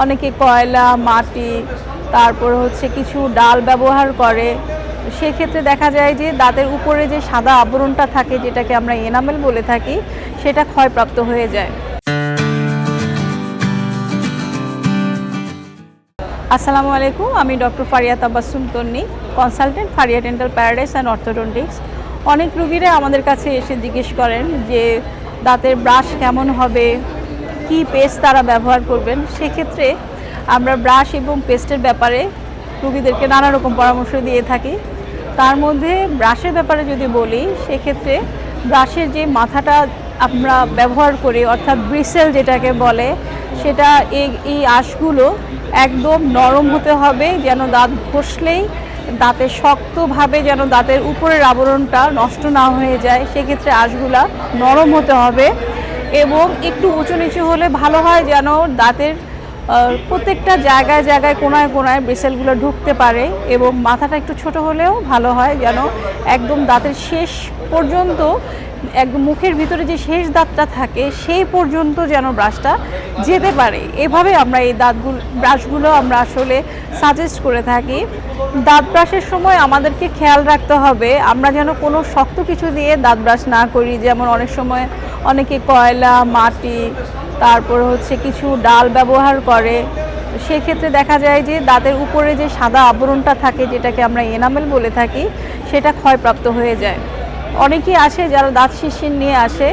অনেকে কয়লা, মাটি, তারপর হচ্ছে কিছু ডাল ব্যবহার করে। সেক্ষেত্রে দেখা যায় যে দাঁতের উপরে যে সাদা আবরণটা থাকে, যেটাকে আমরা এনামেল বলে থাকি, সেটা ক্ষয়প্রাপ্ত হয়ে যায়। আসসালামু আলাইকুম, আমি doctor Faria Tabassum Tonni, consultant Faria dental paradise and orthodontics. অনেক রুগীরা আমাদের কাছে এসে জিজ্ঞেস করেন যে, দাঁতের ব্রাশ কেমন হবে? কি পেস্ট তারা ব্যবহার করবেন, সেক্ষেত্রে আমরা ব্রাশ এবং পেস্টের ব্যাপারে রুগীদেরকে নানা রকম পরামর্শ দিয়ে থাকি। তার মধ্যে ব্রাশের ব্যাপারে যদি বলি, সেক্ষেত্রে ব্রাশের যে মাথাটা আমরা ব্যবহার করি, অর্থাৎ ব্রিসেল যেটাকে বলে, সেটা এই আঁশগুলো একদম নরম হতে হবে, যেন দাঁত ঘষলেই দাঁতে শক্তভাবে যেন দাঁতের উপরের আবরণটা নষ্ট না হয়ে যায়। সেক্ষেত্রে আঁশগুলা নরম হতে হবে। এবং একটু উঁচু নিচু হলে ভালো হয় যেন দাঁতের প্রত্যেকটা জায়গায় জায়গায় কোনায় কোনায় ব্রেসেলগুলো ঢুকতে পারে এবং মাথাটা একটু ছোট হলেও ভালো হয় যেন একদম দাঁতের শেষ পর্যন্ত একদম মুখের ভিতরে যে শেষ দাঁতটা থাকে, সেই পর্যন্ত যেন ব্রাশটা যেতে পারে। এভাবে আমরা এই দাঁতগুলো, ব্রাশগুলো আমরা আসলে সাজেস্ট করে থাকি। দাঁত ব্রাশের সময় আমাদেরকে খেয়াল রাখতে হবে। আমরা যেন কোনো শক্ত কিছু দিয়ে দাঁত ব্রাশ না করি। যেমন অনেক সময় অনেকে কয়লা, মাটি, তারপর হচ্ছে কিছু ডাল ব্যবহার করে। সেক্ষেত্রে দেখা যায় যে দাঁতের উপরে যে সাদা আবরণটা থাকে, যেটাকে আমরা এনামেল বলে থাকি, সেটা ক্ষয়প্রাপ্ত হয়ে যায়। অনেকেই আসে, যারা দাঁত শিরশির নিয়ে আসে,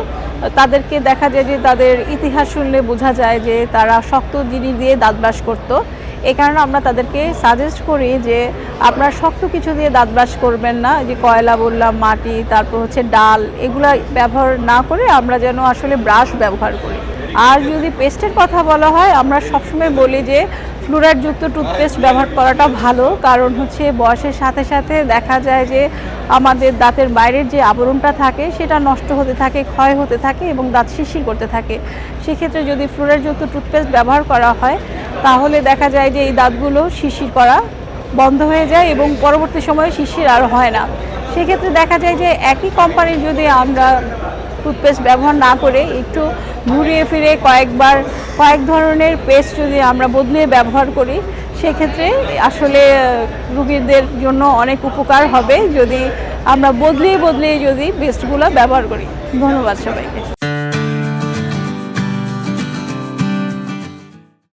তাদেরকে দেখা যায় যে তাদের ইতিহাস শুনলে বোঝা যায় যে তারা শক্ত জিনিস দিয়ে দাঁত ব্রাশ করতো। এই কারণে আমরা তাদেরকে সাজেস্ট করি যে আপনারা শক্ত কিছু দিয়ে দাঁত ব্রাশ করবেন না। যে কয়লা বললাম, মাটি, তারপর হচ্ছে ডাল, এগুলা ব্যবহার না করে আমরা যেন আসলে ব্রাশ ব্যবহার করি। আর যদি পেস্টের কথা বলা হয়, আমরা সবসময় বলি যে ফ্লুরাইডযুক্ত টুথপেস্ট ব্যবহার করাটা ভালো। কারণ হচ্ছে বয়সের সাথে সাথে দেখা যায় যে আমাদের দাঁতের বাইরের যে আবরণটা থাকে, সেটা নষ্ট হতে থাকে, ক্ষয় হতে থাকে এবং দাঁত শিরশির করতে থাকে। সেক্ষেত্রে যদি ফ্লুরাইডযুক্ত টুথপেস্ট ব্যবহার করা হয়, তাহলে দেখা যায় যে এই দাঁতগুলো শিরশির করা বন্ধ হয়ে যায় এবং পরবর্তী সময়ে শিরশির আর হয় না। সেক্ষেত্রে দেখা যায় যে একই কোম্পানির যদি আমরা টুথপেস্ট ব্যবহার না করে একটু ঘুরিয়ে ফিরে কয়েকবার, কয়েক ধরনের পেস্ট যদি আমরা বদলিয়ে ব্যবহার করি সেক্ষেত্রে আসলে রুগীদের জন্য অনেক উপকার হবে যদি আমরা বদলিয়ে বদলিয়ে যদি বেস্টগুলো ব্যবহার করি। ধন্যবাদ সবাইকে।